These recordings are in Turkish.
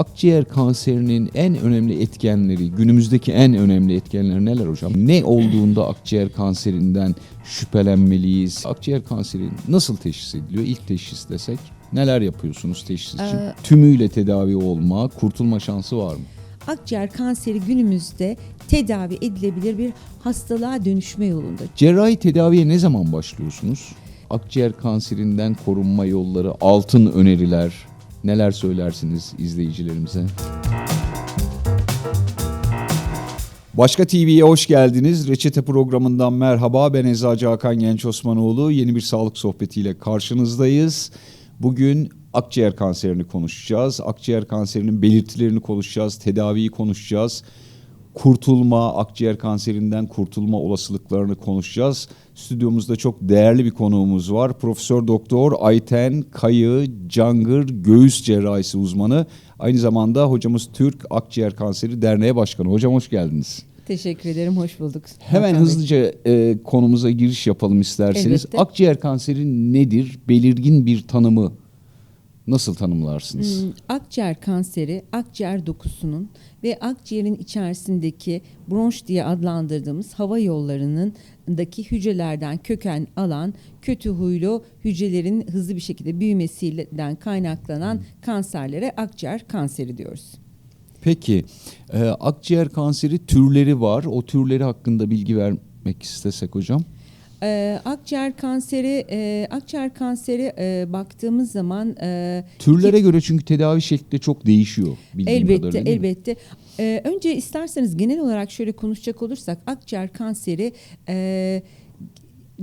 Akciğer kanserinin en önemli etkenleri, günümüzdeki en önemli etkenleri neler hocam? Ne olduğunda akciğer kanserinden şüphelenmeliyiz? Akciğer kanseri nasıl teşhis ediliyor? İlk teşhis desek neler yapıyorsunuz teşhis için? Ee, Tümüyle tedavi olma, kurtulma şansı var mı? Akciğer kanseri günümüzde tedavi edilebilir bir hastalığa dönüşme yolunda. Cerrahi tedaviye ne zaman başlıyorsunuz? Akciğer kanserinden korunma yolları, altın öneriler neler söylersiniz izleyicilerimize? Başka TV'ye hoş geldiniz. Reçete programından merhaba. Ben Eczacı Hakan Genç Osmanoğlu. Yeni bir sağlık sohbetiyle karşınızdayız. Bugün akciğer kanserini konuşacağız. Akciğer kanserinin belirtilerini konuşacağız. Tedaviyi konuşacağız. Kurtulma, akciğer kanserinden kurtulma olasılıklarını konuşacağız. Stüdyomuzda çok değerli bir konuğumuz var. Profesör Doktor Ayten Kayı Cangır göğüs cerrahisi uzmanı. Aynı zamanda hocamız Türk Akciğer Kanseri Derneği Başkanı. Hocam hoş geldiniz. Teşekkür ederim, hoş bulduk. Hemen Hakan hızlıca e, konumuza giriş yapalım isterseniz. Elbette. Akciğer kanseri nedir? Belirgin bir tanımı nasıl tanımlarsınız? Hmm, Akciğer kanseri, akciğer dokusunun ve akciğerin içerisindeki bronş diye adlandırdığımız hava yollarının daki hücrelerden köken alan kötü huylu hücrelerin hızlı bir şekilde büyümesinden kaynaklanan kanserlere akciğer kanseri diyoruz. Peki e, akciğer kanseri türleri var. O türleri hakkında bilgi vermek istesek hocam. Ee, akciğer kanseri, e, akciğer kanseri e, baktığımız zaman e, Türlere göre çünkü tedavi şekli çok değişiyor. bildiğim Elbette, kadarıyla, elbette. Ee, önce isterseniz genel olarak şöyle konuşacak olursak akciğer kanseri e,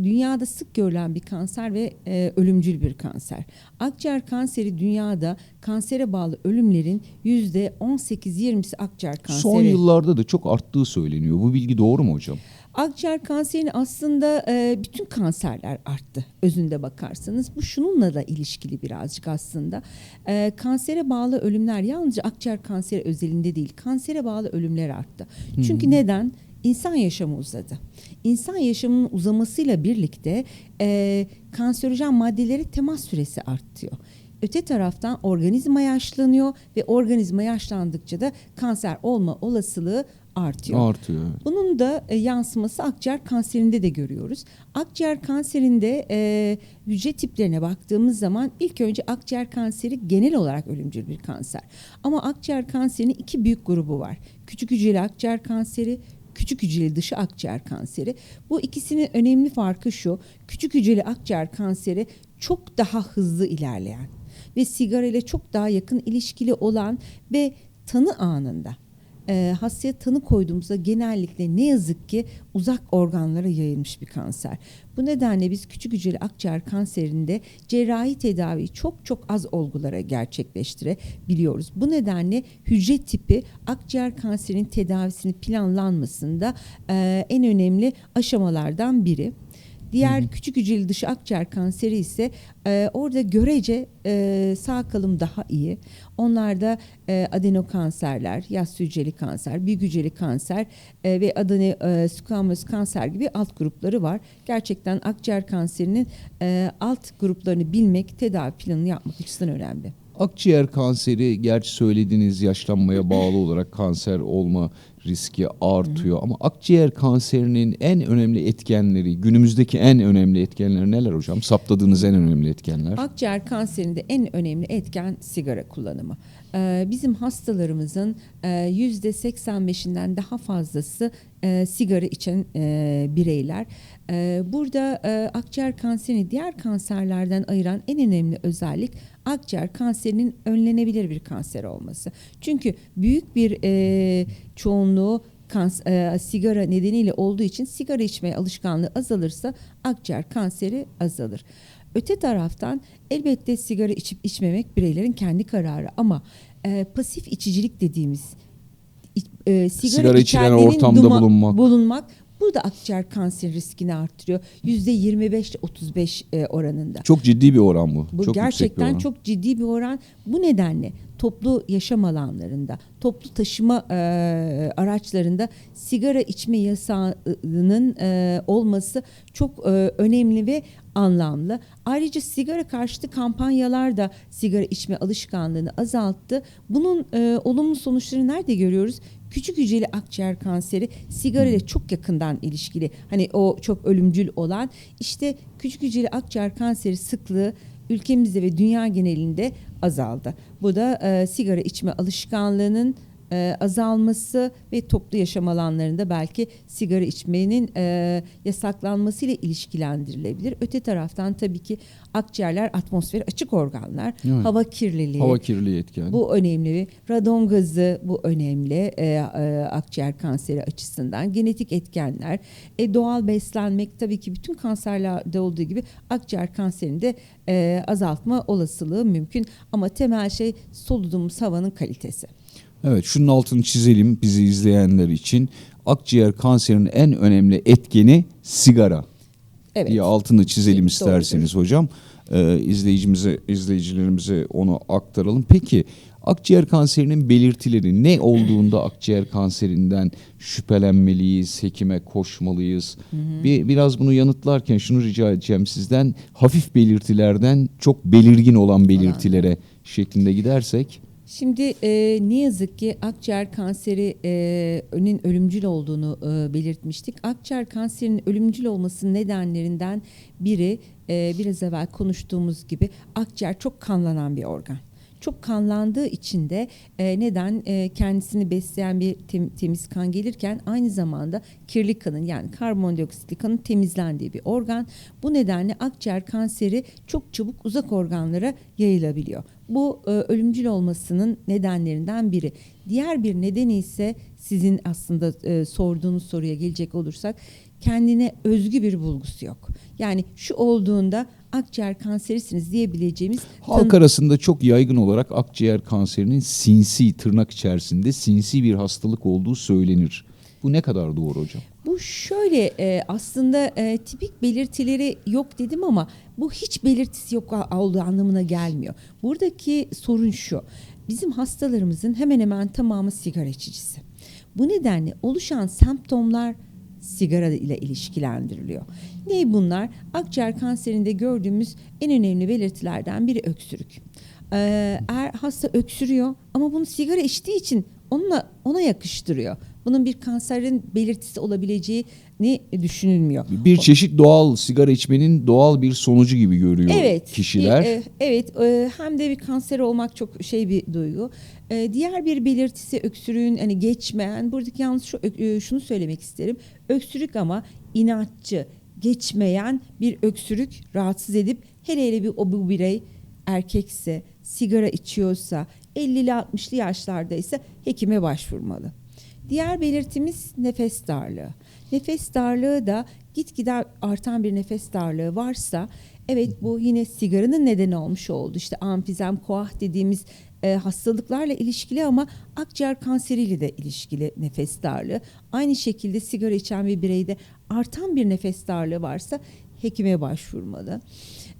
dünyada sık görülen bir kanser ve e, ölümcül bir kanser. Akciğer kanseri dünyada kansere bağlı ölümlerin yüzde 18-20'si akciğer kanseri. Son yıllarda da çok arttığı söyleniyor. Bu bilgi doğru mu hocam? Akciğer kanserinin aslında e, bütün kanserler arttı özünde bakarsanız. Bu şununla da ilişkili birazcık aslında. E, kansere bağlı ölümler yalnızca akciğer kanseri özelinde değil kansere bağlı ölümler arttı. Çünkü neden? İnsan yaşamı uzadı. İnsan yaşamının uzamasıyla birlikte e, kanserojen maddelere temas süresi artıyor. Öte taraftan organizma yaşlanıyor ve organizma yaşlandıkça da kanser olma olasılığı artıyor. Artıyor. evet. Bunun da e, yansıması akciğer kanserinde de görüyoruz. Akciğer kanserinde e, hücre tiplerine baktığımız zaman ilk önce akciğer kanseri genel olarak ölümcül bir kanser. Ama akciğer kanserinin iki büyük grubu var. Küçük hücreli akciğer kanseri, küçük hücreli dışı akciğer kanseri. Bu ikisinin önemli farkı şu. Küçük hücreli akciğer kanseri çok daha hızlı ilerleyen ve sigara ile çok daha yakın ilişkili olan ve tanı anında e, hastaya tanı koyduğumuzda genellikle ne yazık ki uzak organlara yayılmış bir kanser. Bu nedenle biz küçük hücreli akciğer kanserinde cerrahi tedaviyi çok çok az olgulara gerçekleştirebiliyoruz. Bu nedenle hücre tipi akciğer kanserinin tedavisini planlanmasında e, en önemli aşamalardan biri. Diğer küçük hücreli dışı akciğer kanseri ise e, orada görece e, sağ kalım daha iyi. Onlarda e, adenokanserler, yas hücreli kanser, büyük hücreli kanser e, ve adene e, kanser gibi alt grupları var. Gerçekten akciğer kanserinin e, alt gruplarını bilmek, tedavi planını yapmak açısından önemli. Akciğer kanseri gerçi söylediğiniz yaşlanmaya bağlı olarak kanser olma riski artıyor. Ama akciğer kanserinin en önemli etkenleri, günümüzdeki en önemli etkenleri neler hocam? Saptadığınız en önemli etkenler. Akciğer kanserinde en önemli etken sigara kullanımı. Ee, bizim hastalarımızın e, yüzde 85'inden daha fazlası e, sigara içen e, bireyler. E, burada e, akciğer kanserini diğer kanserlerden ayıran en önemli özellik akciğer kanserinin önlenebilir bir kanser olması. Çünkü büyük bir e, çoğunluğu kans- e, sigara nedeniyle olduğu için sigara içmeye alışkanlığı azalırsa akciğer kanseri azalır. Öte taraftan elbette sigara içip içmemek bireylerin kendi kararı ama e, pasif içicilik dediğimiz e, sigara, Sigara içilen ortamda duma- bulunmak. bulunmak bu da akciğer kanseri riskini arttırıyor. Yüzde 25 ile 35 e, oranında. Çok ciddi bir oran bu. Bu çok gerçekten oran. çok ciddi bir oran. Bu nedenle toplu yaşam alanlarında, toplu taşıma e, araçlarında sigara içme yasağının e, olması çok e, önemli ve anlamlı. Ayrıca sigara karşıtı kampanyalar da sigara içme alışkanlığını azalttı. Bunun e, olumlu sonuçlarını nerede görüyoruz? Küçük hücreli akciğer kanseri sigara ile çok yakından ilişkili. Hani o çok ölümcül olan işte küçük hücreli akciğer kanseri sıklığı ülkemizde ve dünya genelinde azaldı. Bu da e, sigara içme alışkanlığının e, azalması ve toplu yaşam alanlarında belki sigara içmenin e, yasaklanmasıyla ilişkilendirilebilir. Öte taraftan tabii ki akciğerler atmosfer açık organlar. Evet. Hava kirliliği. Hava kirliliği etken. Bu önemli. Radon gazı bu önemli e, e, akciğer kanseri açısından. Genetik etkenler, e, doğal beslenmek tabii ki bütün kanserlerde olduğu gibi akciğer kanserini de e, azaltma olasılığı mümkün. Ama temel şey soluduğumuz havanın kalitesi. Evet şunun altını çizelim bizi izleyenler için. Akciğer kanserinin en önemli etkeni sigara. Evet. diye altını çizelim Evet, isterseniz hocam. Ee, izleyicimize, izleyicilerimize onu aktaralım. Peki akciğer kanserinin belirtileri ne olduğunda akciğer kanserinden şüphelenmeliyiz, hekime koşmalıyız? Bir biraz bunu yanıtlarken şunu rica edeceğim sizden. Hafif belirtilerden çok belirgin olan belirtilere şeklinde gidersek. Şimdi e, ne yazık ki akciğer kanserinin ölümcül olduğunu e, belirtmiştik. Akciğer kanserinin ölümcül olmasının nedenlerinden biri e, biraz evvel konuştuğumuz gibi akciğer çok kanlanan bir organ. Çok kanlandığı için de e, neden e, kendisini besleyen bir tem- temiz kan gelirken aynı zamanda kirli kanın yani karbondioksitli kanın temizlendiği bir organ. Bu nedenle akciğer kanseri çok çabuk uzak organlara yayılabiliyor. Bu e, ölümcül olmasının nedenlerinden biri. Diğer bir nedeni ise sizin aslında e, sorduğunuz soruya gelecek olursak kendine özgü bir bulgusu yok. Yani şu olduğunda akciğer kanserisiniz diyebileceğimiz Halk tanı- arasında çok yaygın olarak akciğer kanserinin sinsi tırnak içerisinde sinsi bir hastalık olduğu söylenir. Bu ne kadar doğru hocam? Bu şöyle e, aslında e, tipik belirtileri yok dedim ama bu hiç belirtisi yok olduğu anlamına gelmiyor. Buradaki sorun şu. Bizim hastalarımızın hemen hemen tamamı sigara içicisi. Bu nedenle oluşan semptomlar sigara ile ilişkilendiriliyor. Ne bunlar? Akciğer kanserinde gördüğümüz en önemli belirtilerden biri öksürük. Ee, eğer hasta öksürüyor ama bunu sigara içtiği için onunla ona yakıştırıyor. Bunun bir kanserin belirtisi olabileceğini düşünülmüyor. Bir çeşit doğal sigara içmenin doğal bir sonucu gibi görüyor Evet. kişiler. e, e, evet. e, hem de bir kanser olmak çok şey bir duygu. E, diğer bir belirtisi öksürüğün hani geçmeyen. Buradaki yalnız şu, e, şunu söylemek isterim. Öksürük ama inatçı, geçmeyen bir öksürük rahatsız edip hele hele bir o bu birey erkekse, sigara içiyorsa, 50'li 60'lı yaşlarda ise hekime başvurmalı. Diğer belirtimiz nefes darlığı. Nefes darlığı da gitgide artan bir nefes darlığı varsa evet bu yine sigaranın nedeni olmuş oldu. İşte amfizem, koah dediğimiz e, hastalıklarla ilişkili ama akciğer kanseriyle de ilişkili nefes darlığı. Aynı şekilde sigara içen bir bireyde artan bir nefes darlığı varsa hekime başvurmalı.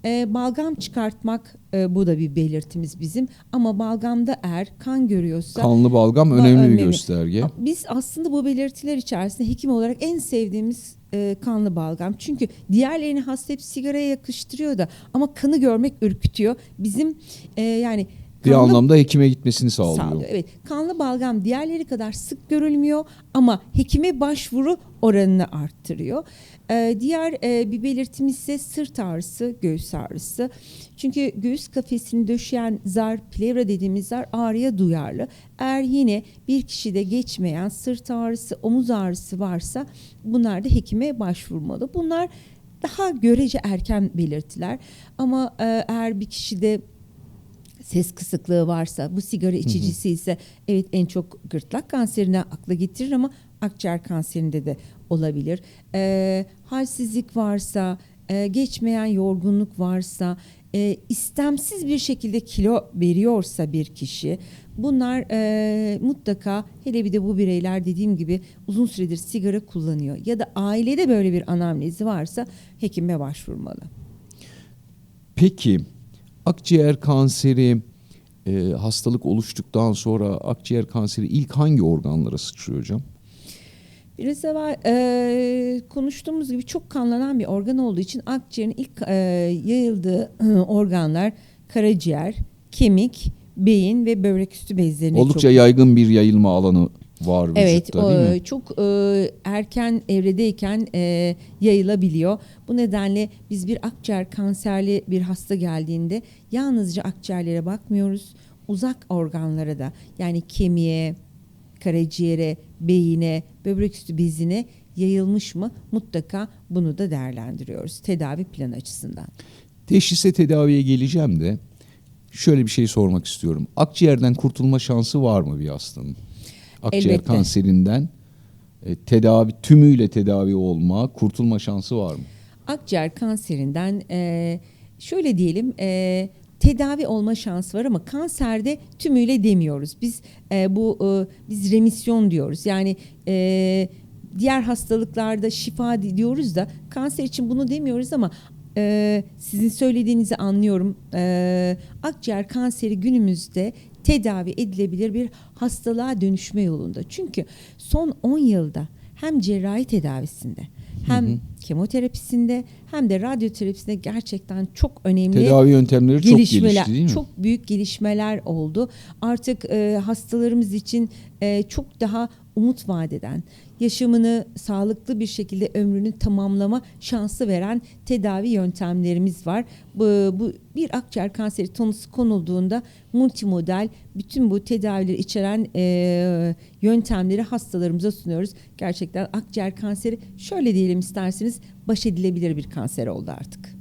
E, balgam çıkartmak e, bu da bir belirtimiz bizim ama balgamda eğer kan görüyorsa Kanlı balgam Ba- önemli bir önemli. gösterge. biz aslında bu belirtiler içerisinde hekim olarak en sevdiğimiz e, kanlı balgam. Çünkü diğerlerini hasta hep sigaraya yakıştırıyor da ama kanı görmek ürkütüyor. Bizim e, yani Bir kanlı- anlamda hekime gitmesini sağlıyor. sağlıyor. Evet. Kanlı balgam diğerleri kadar sık görülmüyor ama hekime başvuru oranını arttırıyor. Ee, diğer e, bir belirtimiz ise sırt ağrısı, göğüs ağrısı. Çünkü göğüs kafesini döşeyen zar, plevra dediğimiz zar ağrıya duyarlı. Eğer yine bir kişide geçmeyen sırt ağrısı, omuz ağrısı varsa bunlar da hekime başvurmalı. Bunlar daha görece erken belirtiler ama e, eğer bir kişide ses kısıklığı varsa, bu sigara içicisi ise evet en çok gırtlak kanserine akla getirir ama akciğer kanserinde de olabilir. Ee, halsizlik varsa, e, geçmeyen yorgunluk varsa, e, istemsiz bir şekilde kilo veriyorsa bir kişi, bunlar e, mutlaka hele bir de bu bireyler dediğim gibi uzun süredir sigara kullanıyor ya da ailede böyle bir anamnezi varsa hekime başvurmalı. Peki akciğer kanseri e, hastalık oluştuktan sonra akciğer kanseri ilk hangi organlara sıçrıyor hocam? Biraz evvel e, konuştuğumuz gibi çok kanlanan bir organ olduğu için akciğerin ilk e, yayıldığı e, organlar karaciğer, kemik, beyin ve böbrek üstü bezlerine Oldukça çok yaygın bir yayılma alanı var Evet, vücutta o, değil mi? çok e, erken evredeyken e, yayılabiliyor. Bu nedenle biz bir akciğer kanserli bir hasta geldiğinde yalnızca akciğerlere bakmıyoruz. Uzak organlara da yani kemiğe, karaciğere, beyine, böbrek üstü bezine yayılmış mı mutlaka bunu da değerlendiriyoruz tedavi planı açısından. Teşhise tedaviye geleceğim de şöyle bir şey sormak istiyorum. Akciğerden kurtulma şansı var mı bir hastanın? Akciğer Elbette. kanserinden e, tedavi tümüyle tedavi olma, kurtulma şansı var mı? Akciğer kanserinden e, şöyle diyelim e, tedavi olma şansı var ama kanserde tümüyle demiyoruz. Biz e, bu e, biz remisyon diyoruz. Yani e, diğer hastalıklarda şifa di- diyoruz da kanser için bunu demiyoruz ama e, sizin söylediğinizi anlıyorum. E, akciğer kanseri günümüzde tedavi edilebilir bir hastalığa dönüşme yolunda. Çünkü son 10 yılda hem cerrahi tedavisinde hem kemoterapisinde hem de radyoterapisinde gerçekten çok önemli Tedavi yöntemleri çok gelişmeler, gelişti değil mi? çok büyük gelişmeler oldu. Artık e, hastalarımız için e, çok daha umut vadeden, yaşamını sağlıklı bir şekilde ömrünü tamamlama şansı veren tedavi yöntemlerimiz var. Bu, bu bir akciğer kanseri tanısı konulduğunda multimodel bütün bu tedavileri içeren e, yöntemleri hastalarımıza sunuyoruz. Gerçekten akciğer kanseri şöyle diyelim isterseniz baş edilebilir bir kanser oldu artık.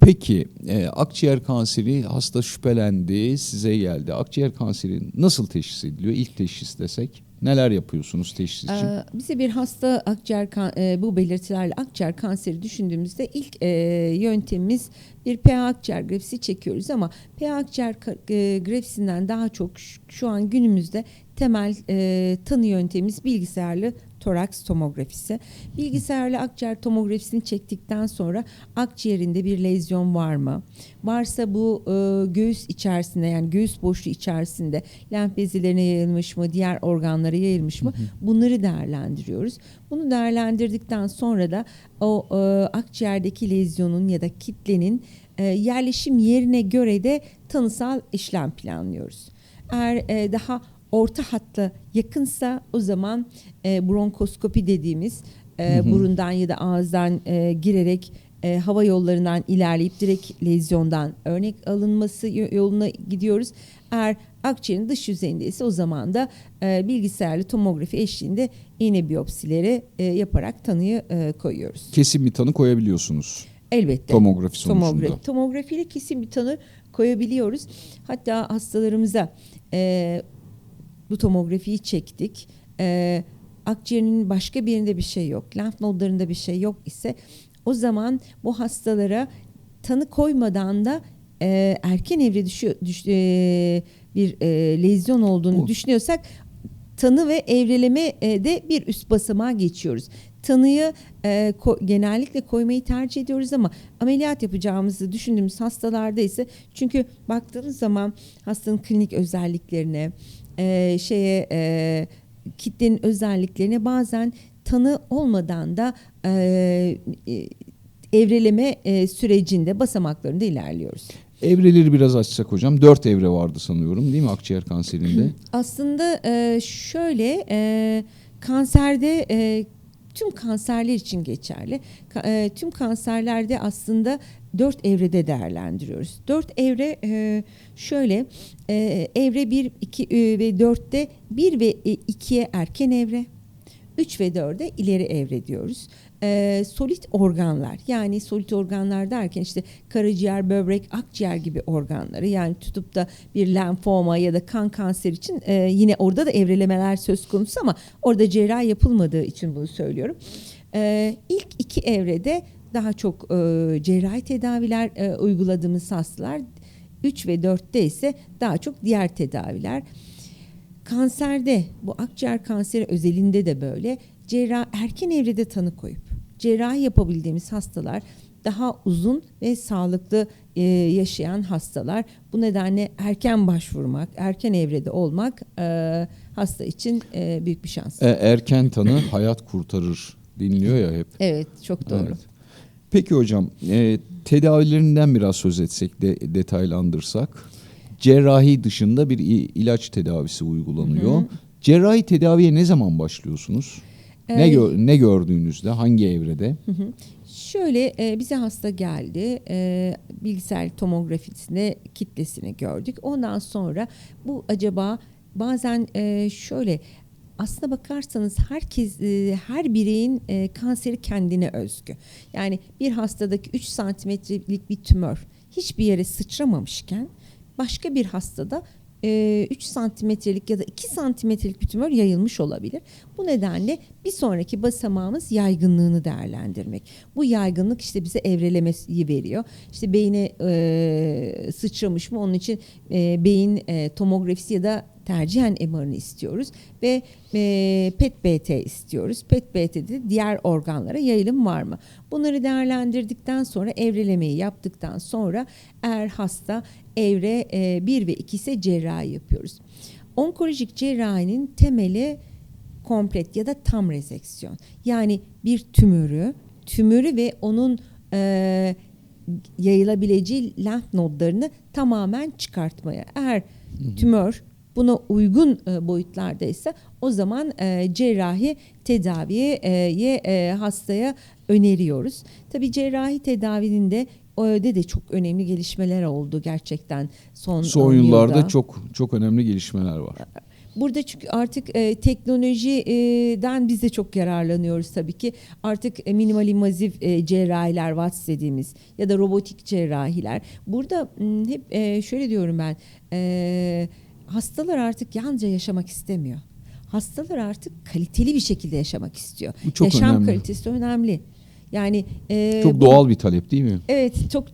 Peki e, akciğer kanseri hasta şüphelendi, size geldi. Akciğer kanseri nasıl teşhis ediliyor? İlk teşhis desek neler yapıyorsunuz teşhis için? Ee, bize bir hasta akciğer kan- e, bu belirtilerle akciğer kanseri düşündüğümüzde ilk e, yöntemimiz bir PA akciğer grafisi çekiyoruz ama PA akciğer e, grafisinden daha çok şu, an günümüzde temel tanı yöntemimiz bilgisayarlı toraks tomografisi. Bilgisayarlı akciğer tomografisini çektikten sonra akciğerinde bir lezyon var mı? Varsa bu e, göğüs içerisinde yani göğüs boşluğu içerisinde lenf bezilerine yayılmış mı, diğer organlara yayılmış mı? Bunları değerlendiriyoruz. Bunu değerlendirdikten sonra da o e, akciğerdeki lezyonun ya da kitlenin e, yerleşim yerine göre de tanısal işlem planlıyoruz. Eğer e, daha orta hatta yakınsa o zaman e, bronkoskopi dediğimiz e, Hı hı. burundan ya da ağızdan e, girerek e, hava yollarından ilerleyip direkt lezyondan örnek alınması yo- yoluna gidiyoruz. Eğer akciğerin dış yüzeyindeyse o zaman da e, bilgisayarlı tomografi eşliğinde iğne biyopsileri e, yaparak tanıyı e, koyuyoruz. Kesin bir tanı koyabiliyorsunuz Elbette. tomografi sonucunda. Tomografi. Tomografiyle kesin bir tanı koyabiliyoruz. Hatta hastalarımıza e, bu tomografiyi çektik. E, akciğerinin başka bir yerinde bir şey yok. Lenf nodlarında bir şey yok ise o zaman bu hastalara tanı koymadan da e, erken evre düşüyor, düş, e, bir e, lezyon olduğunu Bu- düşünüyorsak tanı ve evreleme e, de bir üst basamağa geçiyoruz. Tanıyı e, ko- genellikle koymayı tercih ediyoruz ama ameliyat yapacağımızı düşündüğümüz hastalarda ise çünkü baktığınız zaman hastanın klinik özelliklerine, e, şeye e, kitlenin özelliklerine bazen tanı olmadan da e, e, evreleme e, sürecinde basamaklarında ilerliyoruz. Evreleri biraz açsak hocam. Dört evre vardı sanıyorum değil mi akciğer kanserinde? Aslında e, şöyle e, kanserde e, tüm kanserler için geçerli. E, tüm kanserlerde aslında dört evrede değerlendiriyoruz. Dört evre e, şöyle e, evre 1, 2 ve 4'te 1 ve 2'ye erken evre. 3 ve 4'e ileri evre diyoruz. Ee, solit organlar yani solit organlar derken işte karaciğer, böbrek, akciğer gibi organları yani tutup da bir lenfoma ya da kan kanseri için e, yine orada da evrelemeler söz konusu ama orada cerrahi yapılmadığı için bunu söylüyorum. Ee, ilk iki evrede daha çok e, cerrahi tedaviler e, uyguladığımız hastalar 3 ve 4'te ise daha çok diğer tedaviler. Kanserde bu akciğer kanseri özelinde de böyle cerrah erken evrede tanı koyup cerrahi yapabildiğimiz hastalar daha uzun ve sağlıklı e, yaşayan hastalar. Bu nedenle erken başvurmak, erken evrede olmak e, hasta için e, büyük bir şans. E, erken tanı hayat kurtarır deniliyor ya hep. Evet, çok doğru. Evet. Peki hocam e, tedavilerinden biraz söz etsek de detaylandırsak. Cerrahi dışında bir ilaç tedavisi uygulanıyor. Cerrahi tedaviye ne zaman başlıyorsunuz? Ne Ee, gö- ne gördüğünüzde, hangi evrede? Şöyle e, bize hasta geldi, e, bilgisayar tomografisinde kitlesini gördük. Ondan sonra bu acaba bazen e, şöyle aslına bakarsanız herkes e, her bireyin e, kanseri kendine özgü. Yani bir hastadaki 3 santimetrelik bir tümör hiçbir yere sıçramamışken başka bir hastada e, 3 santimetrelik ya da 2 santimetrelik bir tümör yayılmış olabilir. Bu nedenle bir sonraki basamağımız yaygınlığını değerlendirmek. Bu yaygınlık işte bize evrelemeyi veriyor. İşte beyine e, sıçramış mı onun için e, beyin e, tomografisi ya da tercihen MR'ını istiyoruz ve e, PET-BT istiyoruz. PET-BT'de diğer organlara yayılım var mı? Bunları değerlendirdikten sonra evrelemeyi yaptıktan sonra eğer hasta evre 1 ve 2 ise cerrahi yapıyoruz. Onkolojik cerrahinin temeli komplet ya da tam rezeksiyon. Yani bir tümörü, tümörü ve onun e, yayılabileceği lenf nodlarını tamamen çıkartmaya. Eğer tümör buna uygun e, boyutlardaysa o zaman e, cerrahi tedaviye e, e, hastaya öneriyoruz. Tabii cerrahi tedavinin de öyle de çok önemli gelişmeler oldu gerçekten son, Son 10 yıllarda yılda. çok çok önemli gelişmeler var. Burada çünkü artık e, teknolojiden biz de çok yararlanıyoruz tabii ki. Artık e, minimal invazif e, cerrahiler VATS dediğimiz ya da robotik cerrahiler. Burada hep e, şöyle diyorum ben. e, hastalar artık yalnızca yaşamak istemiyor. Hastalar artık kaliteli bir şekilde yaşamak istiyor. Bu çok Yaşam önemli. kalitesi önemli. Yani e, Çok doğal bir talep değil mi? Evet çok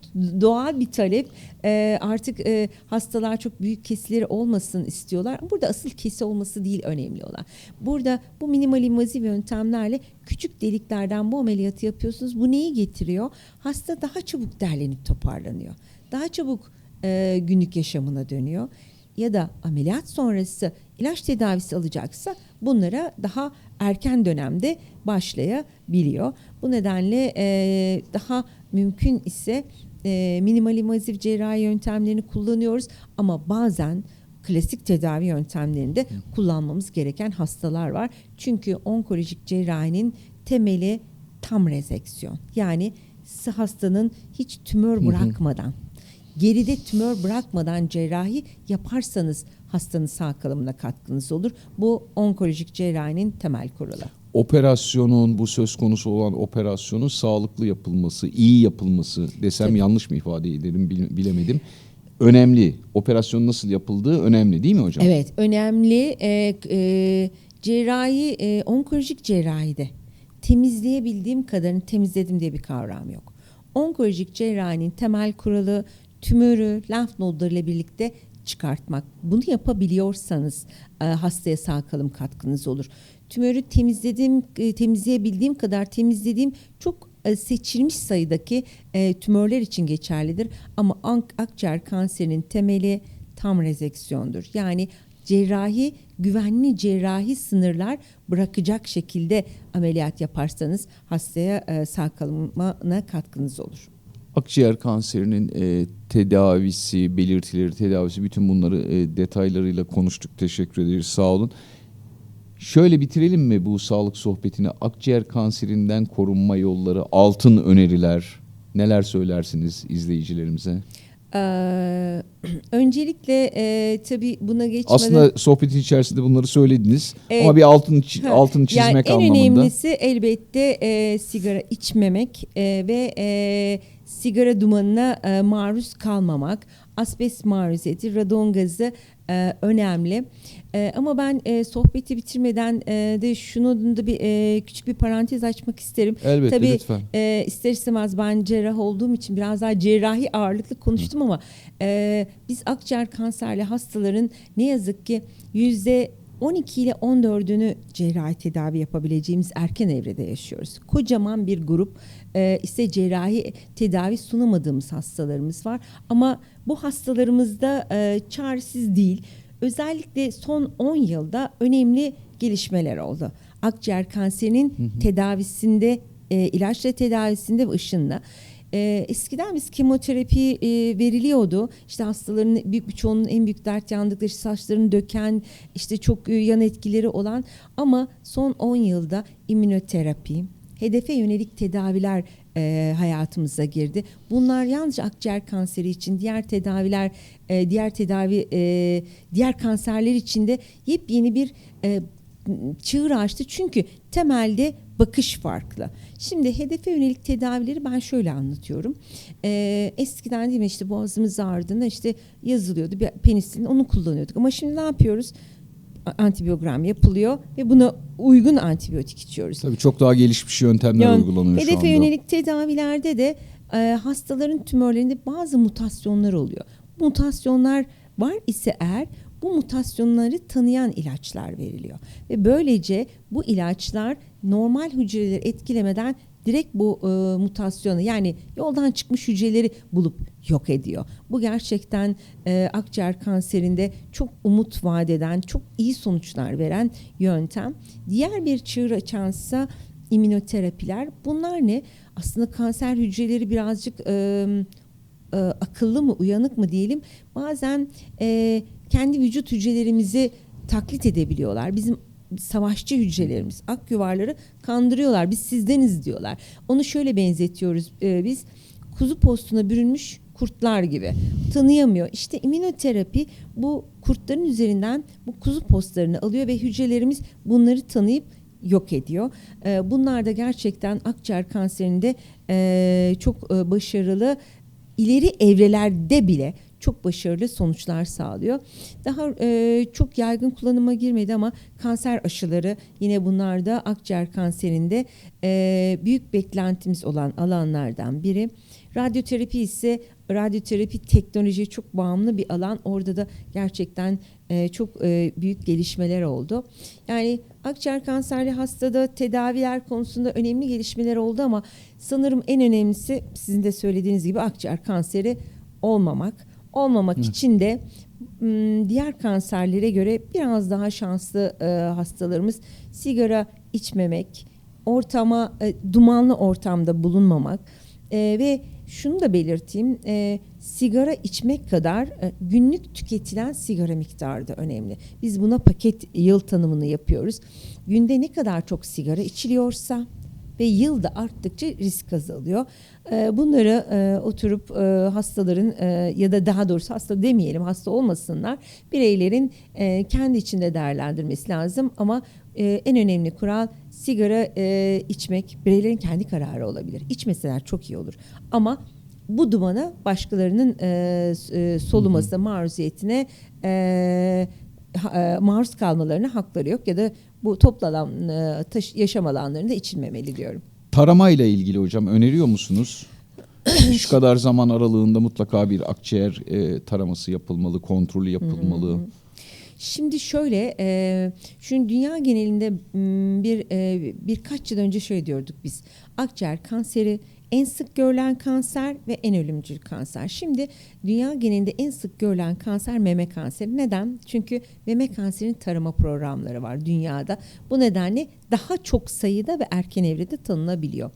doğal bir talep. Ee, artık e, hastalar çok büyük kesileri olmasın istiyorlar. Burada asıl kesi olması değil önemli olan. Burada bu minimal invazif yöntemlerle küçük deliklerden bu ameliyatı yapıyorsunuz. Bu neyi getiriyor? Hasta daha çabuk derlenip toparlanıyor. Daha çabuk e, günlük yaşamına dönüyor. Ya da ameliyat sonrası ilaç tedavisi alacaksa bunlara daha erken dönemde başlayabiliyor. Bu nedenle e, daha mümkün ise e, minimal invazif cerrahi yöntemlerini kullanıyoruz ama bazen klasik tedavi yöntemlerinde kullanmamız gereken hastalar var. Çünkü onkolojik cerrahinin temeli tam rezeksiyon. Yani hastanın hiç tümör bırakmadan, geride tümör bırakmadan cerrahi yaparsanız hastanın sağ kalımına katkınız olur. Bu onkolojik cerrahinin temel kuralı. Operasyonun bu söz konusu olan operasyonun sağlıklı yapılması, iyi yapılması desem Tabii. yanlış mı ifade ederim bil- bilemedim. Önemli. Operasyon nasıl yapıldığı önemli değil mi hocam? Evet, önemli e, e, cerrahi, e, onkolojik cerrahide temizleyebildiğim kadarını temizledim diye bir kavram yok. Onkolojik cerrahinin temel kuralı tümörü lenf nodlarıyla birlikte çıkartmak. Bunu yapabiliyorsanız e, hastaya sağ kalım katkınız olur. Tümörü temizlediğim, e, temizleyebildiğim kadar temizlediğim çok e, seçilmiş sayıdaki tümörler için geçerlidir. Ama ak- akciğer kanserinin temeli tam rezeksiyondur. Yani cerrahi, güvenli cerrahi sınırlar bırakacak şekilde ameliyat yaparsanız hastaya sağ kalımına katkınız olur. Akciğer kanserinin e, tedavisi, belirtileri, tedavisi bütün bunları e, detaylarıyla konuştuk. Teşekkür ederiz. Sağ olun. Şöyle bitirelim mi bu sağlık sohbetini? Akciğer kanserinden korunma yolları, altın öneriler. Neler söylersiniz izleyicilerimize? Ee, öncelikle e, tabii buna geçmeden Aslında sohbetin içerisinde bunları söylediniz Evet. ama bir altın çi- Ha, altın çizmek yani en anlamında. önemlisi elbette e, sigara içmemek e, ve e, sigara dumanına e, maruz kalmamak. Asbest maruziyeti, radon gazı e, önemli. E, ama ben e, sohbeti bitirmeden e, de şunu da bir e, küçük bir parantez açmak isterim. Elbette Tabii lütfen. e, ister istemez ben cerrah olduğum için biraz daha cerrahi ağırlıklı konuştum ama e, biz akciğer kanserli hastaların ne yazık ki yüzde 12 ile 14'ünü cerrahi tedavi yapabileceğimiz erken evrede yaşıyoruz. Kocaman bir grup e, ise cerrahi tedavi sunamadığımız hastalarımız var. Ama bu hastalarımızda e, çaresiz değil. Özellikle son 10 yılda önemli gelişmeler oldu. Akciğer kanserinin tedavisinde, e, ilaçla tedavisinde ve ışınla. E, eskiden biz kemoterapi e, veriliyordu. İşte hastaların büyük bir çoğunun en büyük dert yandıkları işte saçlarını döken, işte çok e, yan etkileri olan ama son 10 yılda immünoterapi, hedefe yönelik tedaviler e, hayatımıza girdi. Bunlar yalnızca akciğer kanseri için, diğer tedaviler, e, diğer tedavi, e, diğer kanserler için de yepyeni bir e, çığır açtı. Çünkü temelde bakış farklı. Şimdi hedefe yönelik tedavileri ben şöyle anlatıyorum. Ee, eskiden değil mi işte boğazımız ağrıdığında işte yazılıyordu bir penisilin onu kullanıyorduk. Ama şimdi ne yapıyoruz? Antibiyogram yapılıyor ve buna uygun antibiyotik içiyoruz. Tabii çok daha gelişmiş yöntemler Yani uygulanıyor şu hedefe anda. yönelik tedavilerde de e, hastaların tümörlerinde bazı mutasyonlar oluyor. Mutasyonlar var ise eğer bu mutasyonları tanıyan ilaçlar veriliyor. Ve böylece bu ilaçlar normal hücreleri etkilemeden direkt bu e, mutasyonu yani yoldan çıkmış hücreleri bulup yok ediyor. Bu gerçekten e, akciğer kanserinde çok umut vaat eden, çok iyi sonuçlar veren yöntem. Diğer bir çığır açansa immünoterapiler. Bunlar ne? Aslında kanser hücreleri birazcık e, e, akıllı mı, uyanık mı diyelim. Bazen e, kendi vücut hücrelerimizi taklit edebiliyorlar. Bizim savaşçı hücrelerimiz, ak yuvarları kandırıyorlar. Biz sizdeniz diyorlar. Onu şöyle benzetiyoruz e, biz. Kuzu postuna bürünmüş kurtlar gibi. Tanıyamıyor. İşte immünoterapi bu kurtların üzerinden bu kuzu postlarını alıyor ve hücrelerimiz bunları tanıyıp yok ediyor. E, bunlar da gerçekten akciğer kanserinde e, çok e, başarılı ileri evrelerde bile çok başarılı sonuçlar sağlıyor. Daha e, çok yaygın kullanıma girmedi ama kanser aşıları yine bunlar da akciğer kanserinde e, büyük beklentimiz olan alanlardan biri. Radyoterapi ise radyoterapi teknolojiye çok bağımlı bir alan. Orada da gerçekten e, çok e, büyük gelişmeler oldu. Yani akciğer kanserli hastada tedaviler konusunda önemli gelişmeler oldu ama sanırım en önemlisi sizin de söylediğiniz gibi akciğer kanseri olmamak. Olmamak Evet. için de diğer kanserlere göre biraz daha şanslı hastalarımız sigara içmemek, ortama e, dumanlı ortamda bulunmamak ve şunu da belirteyim e, sigara içmek kadar e, günlük tüketilen sigara miktarı da önemli. Biz buna paket yıl tanımını yapıyoruz. Günde ne kadar çok sigara içiliyorsa ve yılda arttıkça risk azalıyor. E, bunları e, oturup e, hastaların e, ya da daha doğrusu hasta demeyelim hasta olmasınlar. Bireylerin kendi içinde değerlendirmesi lazım. Ama en önemli kural sigara içmek. Bireylerin kendi kararı olabilir. İçmeseler çok iyi olur. Ama bu dumana başkalarının soluması maruziyetine maruz kalmalarına hakları yok. Ya da bu toplu alan e, taş- yaşam alanlarında içilmemeli diyorum. Taramayla ilgili hocam öneriyor musunuz? Şu kadar zaman aralığında mutlaka bir akciğer e, taraması yapılmalı, kontrolü yapılmalı. Şimdi şöyle, e, şimdi dünya genelinde bir e, birkaç yıl önce şöyle diyorduk biz. Akciğer kanseri en sık görülen kanser ve en ölümcül kanser. Şimdi dünya genelinde en sık görülen kanser meme kanseri. Neden? Çünkü meme kanserinin tarama programları var dünyada. Bu nedenle daha çok sayıda ve erken evrede tanınabiliyor.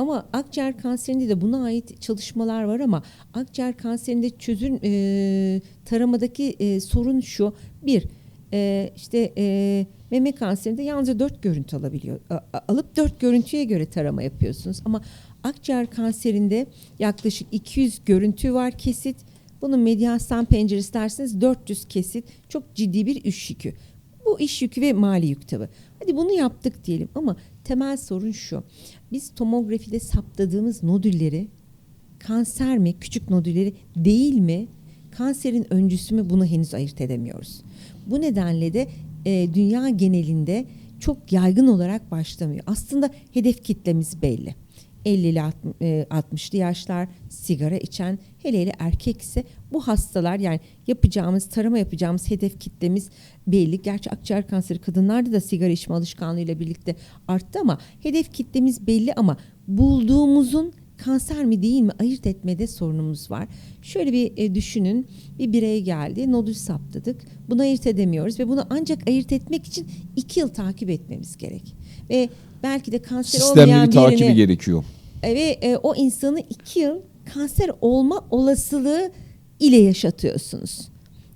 Ama akciğer kanserinde de buna ait çalışmalar var ama akciğer kanserinde çözüm e, taramadaki e, sorun şu. Bir, e, işte e, meme kanserinde yalnızca dört görüntü alabiliyor. a- alıp dört görüntüye göre tarama yapıyorsunuz. Ama akciğer kanserinde yaklaşık 200 görüntü var kesit. Bunun medyastan penceresi derseniz 400 kesit. Çok ciddi bir iş yükü. Bu iş yükü ve mali yük tabii. Hadi bunu yaptık diyelim ama temel sorun şu. Biz tomografide saptadığımız nodülleri kanser mi, küçük nodülleri değil mi, kanserin öncüsü mü bunu henüz ayırt edemiyoruz. Bu nedenle de e, dünya genelinde çok yaygın olarak başlamıyor. Aslında hedef kitlemiz belli. 50'li alt- e, 60'lı yaşlar, sigara içen, hele hele erkekse bu hastalar yani yapacağımız, tarama yapacağımız hedef kitlemiz belli. Gerçi akciğer kanseri kadınlarda da sigara içme alışkanlığıyla birlikte arttı ama hedef kitlemiz belli ama bulduğumuzun kanser mi değil mi ayırt etmede sorunumuz var. Şöyle bir e, düşünün bir birey geldi nodül saptadık bunu ayırt edemiyoruz ve bunu ancak ayırt etmek için iki yıl takip etmemiz gerek. Ve belki de kanser Sistemli olmayan bir takibi birine gerekiyor. e, ve e, o insanı iki yıl kanser olma olasılığı ile yaşatıyorsunuz.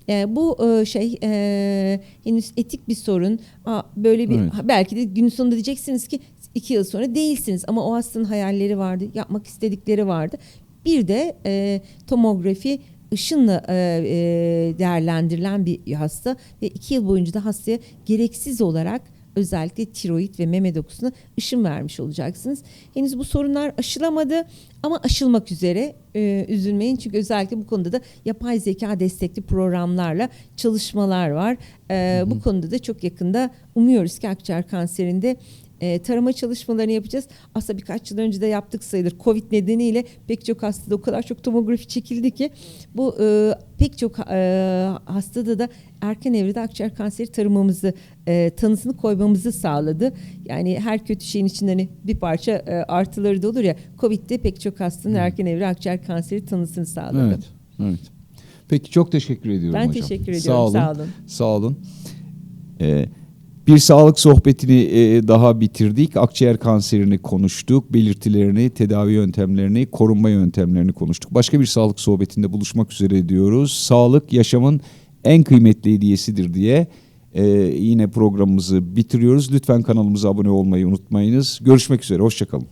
Yani bu e, şey e, henüz etik bir sorun. Aa, böyle bir Evet. belki de gün sonunda diyeceksiniz ki iki yıl sonra değilsiniz ama o hastanın hayalleri vardı, yapmak istedikleri vardı. Bir de e, tomografi ışınla e, e, değerlendirilen bir hasta ve iki yıl boyunca da hastaya gereksiz olarak özellikle tiroid ve meme dokusuna ışın vermiş olacaksınız. Henüz bu sorunlar aşılamadı ama aşılmak üzere. Ee, üzülmeyin çünkü özellikle bu konuda da yapay zeka destekli programlarla çalışmalar var. Ee, bu konuda da çok yakında umuyoruz ki akciğer kanserinde e, tarama çalışmalarını yapacağız. Aslında birkaç yıl önce de yaptık sayılır. Covid nedeniyle pek çok hastada o kadar çok tomografi çekildi ki bu e, pek çok e, hastada da erken evrede akciğer kanseri tanımamızı, e, tanısını koymamızı sağladı. Yani her kötü şeyin içinde hani bir parça e, artıları da olur ya. Covid'de pek çok hastanın erken evre akciğer kanseri tanısını sağladı. Evet. Evet. Peki çok teşekkür ediyorum Ben hocam. teşekkür ediyorum. Sağ olun. Sağ olun. Sağ olun. Ee, bir sağlık sohbetini e, daha bitirdik. Akciğer kanserini konuştuk. Belirtilerini, tedavi yöntemlerini, korunma yöntemlerini konuştuk. Başka bir sağlık sohbetinde buluşmak üzere diyoruz. Sağlık yaşamın en kıymetli hediyesidir diye e, yine programımızı bitiriyoruz. Lütfen kanalımıza abone olmayı unutmayınız. Görüşmek üzere. Hoşçakalın.